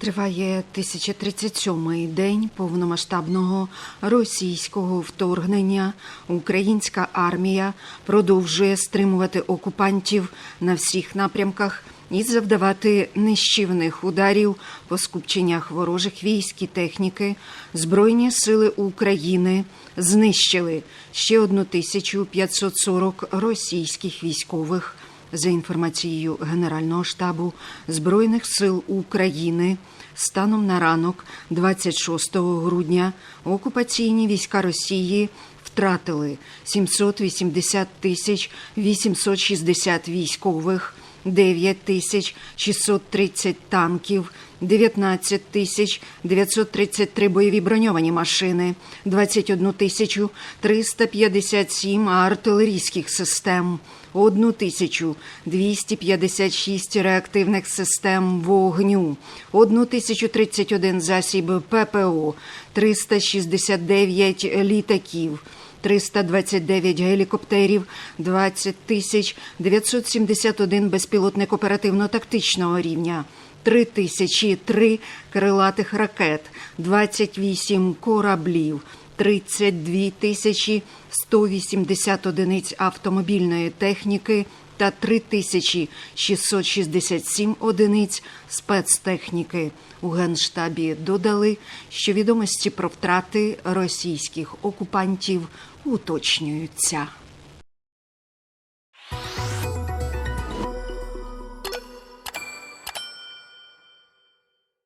Триває 1037-й день повномасштабного російського вторгнення. Українська армія продовжує стримувати окупантів на всіх напрямках і завдавати нищівних ударів по скупченнях ворожих військ і техніки. Збройні сили України знищили ще 1540 російських військових. За інформацією Генерального штабу Збройних сил України, станом на ранок 26 грудня окупаційні війська Росії втратили 780 тисяч 860 військових, 9 тисяч 630 танків, 19 тисяч 933 бойові броньовані машини, 21 тисячу 357 артилерійських систем, 1 тисячу 256 реактивних систем вогню, 1 тисячу 31 засіб ППО, 369 літаків, 329 гелікоптерів, 20 тисяч 971 безпілотник оперативно-тактичного рівня, 3003 крилатих ракет, 28 кораблів, 32 тисячі 180 одиниць автомобільної техніки та 3667 одиниць спецтехніки. У Генштабі додали, що відомості про втрати російських окупантів уточнюються.